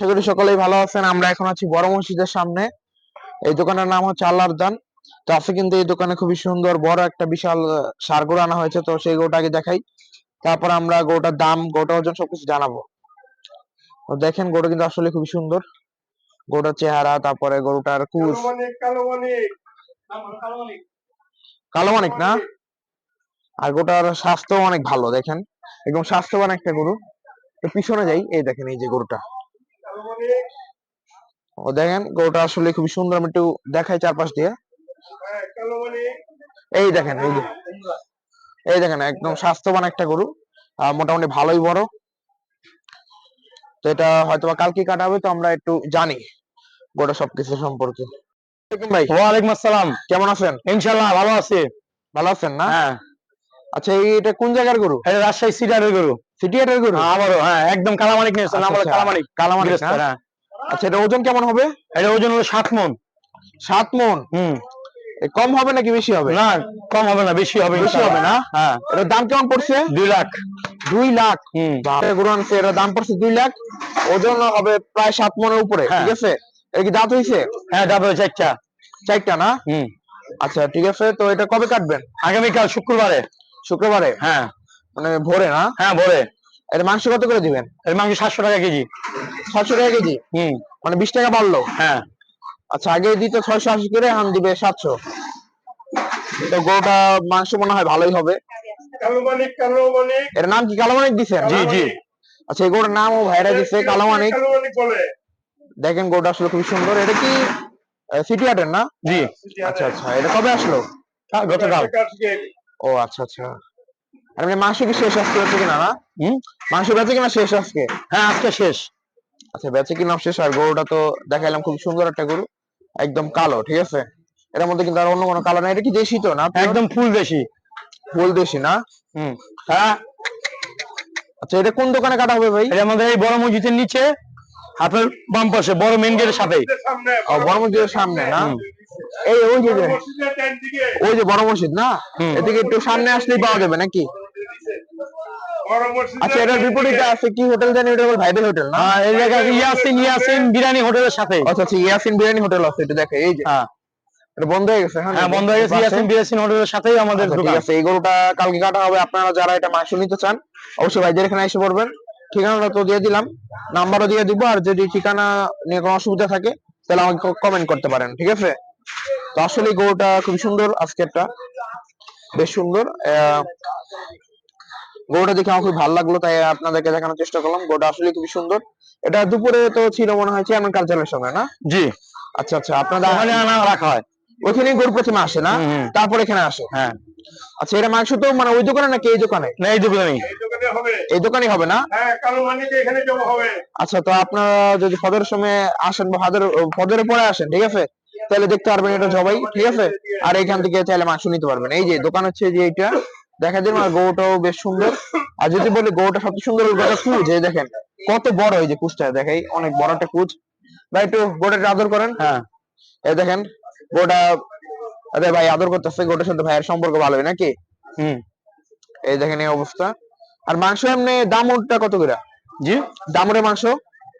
আশা করি সকলেই ভালো আছেন। আমরা এখন আছি বড় মসজিদের সামনে। এই দোকানের নাম হচ্ছে আল্লাহর দান। তো আছে কিন্তু এই দোকানে খুবই সুন্দর, বড় একটা বিশাল সার গরু আনা হয়েছে। তো সেই গরুটাকে দেখাই। তারপর আমরা গরুটার দাম গরুটা ওজন সবকিছু জানাব। তো দেখেন, গরুটা কিন্তু আসলে খুবই সুন্দর। গরুটার চেহারা, তারপরে গরুটার কুচ কালো মানিক না? আর গোটার স্বাস্থ্য অনেক ভালো, দেখেন। একদম স্বাস্থ্যবান একটা গরু। তো পিছনে যাই, এই দেখেন এই যে গরুটা। ও দেখেন গরুটা আসলে খুবই সুন্দর আমি একটু দেখাই চারপাশ দিয়ে। এই দেখেন এই যে। এই দেখেন একদম স্বাস্থ্যবান একটা গরু মোটামুটি ভালোই বড়। তো এটা হয়তো বা কালকে কাটা হবে তো আমরা একটু জানি গোটা সবকিছু সম্পর্কে। ভাই ওয়ালাইকুম আসসালাম। কেমন আছেন? ইনশাল্লাহ ভালো আছি। ভালো আছেন না? হ্যাঁ। আচ্ছা এটা কোন জায়গার গরু? এটা রাজশাহী সিটারের গরু। সিটিয়াটের গরু? আমারও হ্যাঁ একদম কালামানিক নিয়ে আচ্ছা, নাম হলো আচ্ছা। কালামানিক। কালামানিক হ্যাঁ। আচ্ছা এটা ওজন কেমন হবে? এটা ওজন হলো সাত মন। সাত মন? হুম। কম হবে নাকি বেশি হবে? না কম হবে না বেশি হবে বেশি হবে না? হ্যাঁ। এটার দাম কেমন পড়ছে? দুই লাখ। দুই লাখ? হুম। গরু আনছে এটার দাম পড়ছে দুই লাখ। ওজন হবে প্রায় সাত মনের উপরে হ্যাঁ। ঠিক আছে? এটা কি দাঁত হয়েছে হ্যাঁ ডাবল চারটা চারটা না? হুম। আচ্ছা ঠিক আছে তো এটা কবে কাটবেন? আগামীকাল শুক্রবারে। শুক্রবারে? হ্যাঁ। মানে ভোরে না? হ্যাঁ ভোরে। এটা মাংস কত করে দিবেন? এর মাংস সাতশো টাকা কেজি। সাতশো টাকা কেজি? হুম। মানে বিশ টাকা বাড়লো? হ্যাঁ। আচ্ছা আগে দিতে ছয়শো আশি করে এখন দিবে সাতশো। তো গরুটা মাংস মনে হয় ভালোই হবে। এর নাম কি কালামানিক দিছেন? জি জি। আচ্ছা এই গরুটার নাম ও ভাইরা দিছে কালামানিক। দেখেন গরুটা আসলে খুবই সুন্দর। এটা কি সিটি হাটের না? জি। আচ্ছা আচ্ছা। এটা কবে আসলো? হ্যাঁ, গতকাল। আজকে ও আচ্ছা আচ্ছা। আর মানে মাংস কি শেষ আজকে হচ্ছে কিনা না? হুম? মাংস বেঁচে কিনা শেষ আজকে? হ্যাঁ আজকে শেষ। আচ্ছা বেঁচে কিনা শেষ আর গরুটা তো দেখাইলাম খুব সুন্দর একটা গরু। একদম কালো ঠিক আছে? এর মধ্যে কিন্তু আর অন্য কোনো কালো না এটা কি দেশি তো না একদম ফুল বেশি ফুল দেশি না? হুম। হ্যাঁ? আচ্ছা এটা কোন দোকানে কাটা হবে ভাই? এটা আমাদের এই বড় মসজিদের নিচে আপনার বাম পাশে বড় মেন গেটের সাথে বড় মসজিদের সামনে না। এই ওই যে ওই যে বড় মসজিদ না? এদিকে একটু সামনে আসলেই পাওয়া যাবে নাকি? আচ্ছা এটার বিপরীতে আছে কি হোটেল জানি? ওটা ভাইবেল হোটেল না? হ্যাঁ এই জায়গায় ইয়াসিন ইয়াসিন বিরিয়ানি হোটেলের সাথে। আচ্ছা আচ্ছা ইয়াসিন বিরিয়ানি হোটেল আছে এটা দেখে এই যে। হ্যাঁ। বন্ধ হয়ে গেছে হ্যাঁ বন্ধ হয়ে গেছে ইয়াসিন বিয়াসিন হোটেলের সাথেই আমাদের আচ্ছা, দোকান। আছে এই গরুটা কালকে কাটা হবে আপনারা যারা এটা মাংস নিতে চান অবশ্যই ভাইদের এখানে এসে পড়বেন। ঠিকানাটা তো দিয়ে দিলাম নাম্বারও দিয়ে দিব আর যদি ঠিকানা নিয়ে কোনো অসুবিধা থাকে তাহলে আমাকে কমেন্ট করতে পারেন ঠিক আছে? তো আসলে গরুটা খুব সুন্দর আজকেরটা বেশ সুন্দর। গরুটা দেখে আমার খুব ভালো লাগল তাই আপনাদেরকে দেখানোর চেষ্টা করলাম। গরুটা আসলে খুবই সুন্দর। এটা দুপুরে তো ছিল মনে হয় চেয়ারম্যান কালচারের সঙ্গে না? জি। আচ্ছা আচ্ছা আপনাদের ওখানে আনা রাখা হয়। ওইখানে গরু প্রথমে আসে না। তারপর এখানে আসে? হ্যাঁ। আচ্ছা এটা মাংস তো মানে ওই দোকানে নাকি এই দোকানে? না এই দোকানেই। দোকানে হবে। এই দোকানে হবে না? হ্যাঁ কালোমানিক এখানে জমা হবে। আচ্ছা তো আপনারা যদি ফজরের সময় আসেন বা ফজর ফজরের পরে আসেন ঠিক আছে? তাহলে দেখতে পারবেন এটা সবাই ঠিক আছে? আর এখান থেকে চাইলে মাংস নিতে পারবেন। এই যে দোকান হচ্ছে যে এইটা দেখা দিন আর গরুটাও বেশ সুন্দর। আর যদি বলি গরুটা সবচেয়ে সুন্দর গরুটা কুচ এই দেখেন কত বড় এই যে কুচটা দেখাই অনেক বড় একটা কুচ ভাই একটু গোটাটা আদর করেন। হ্যাঁ। এই দেখেন গোটা আরে ভাই আদর করতেছে গোটার সাথে ভাইয়ের সম্পর্ক ভালো নাকি? হুম। এই দেখেন এই অবস্থা। আর মাংস এমনি দাম দামটা কত করে? জি? দামরে মাংস?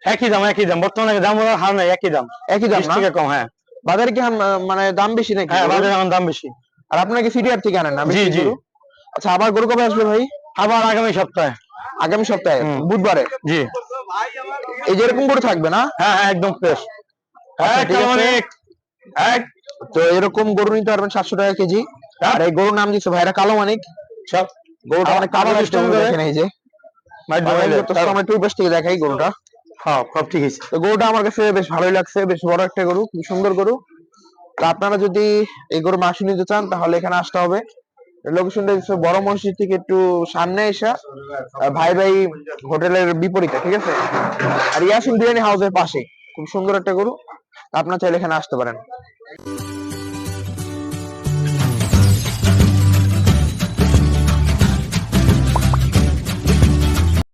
একই দাম একই দাম। বর্তমানে দাম হার নাই একই দাম। একই দাম কম হ্যাঁ। বাজারে কি মানে দাম বেশি নাকি? হ্যাঁ বাজারে এখন দাম বেশি। আর আপনার কি সিটিআর থেকে আনেন না? জি, জি। আচ্ছা আবার গরু কবে আসবে ভাই? আবার আগামী সপ্তাহে। আগামী সপ্তাহে? বুধবারে? জি। এই যে এরকম গরু থাকবে না? হ্যাঁ হ্যাঁ একদম ফ্রেশ আচ্ছা। অনেক এক তো এরকম গরু নিতে পারবেন সাতশো টাকা কেজি। আর এই গরুর নাম দিচ্ছে ভাইরা কালো মানিক। সব। গরুটা অনেক কালো। দেখেন এই যে। যত পাশ থেকে দেখাই গরুটা। হ্যাঁ সব ঠিক আছে। তো গরুটা আমার কাছে বেশ ভালোই লাগছে, বেশ বড় একটা গরু খুব সুন্দর গরু। তো আপনারা যদি এই গরু মাংস নিতে চান, তাহলে এখানে আসতে হবে। লোকেশনটা বড় মসজিদ থেকে একটু সামনে এসে ভাই ভাই হোটেলের বিপরীতে, ঠিক আছে? আর ইয়াসিন বিরিয়ানি হাউসের পাশে। খুব সুন্দর একটা গরু। আপনারা চাইলে এখানে আসতে পারেন।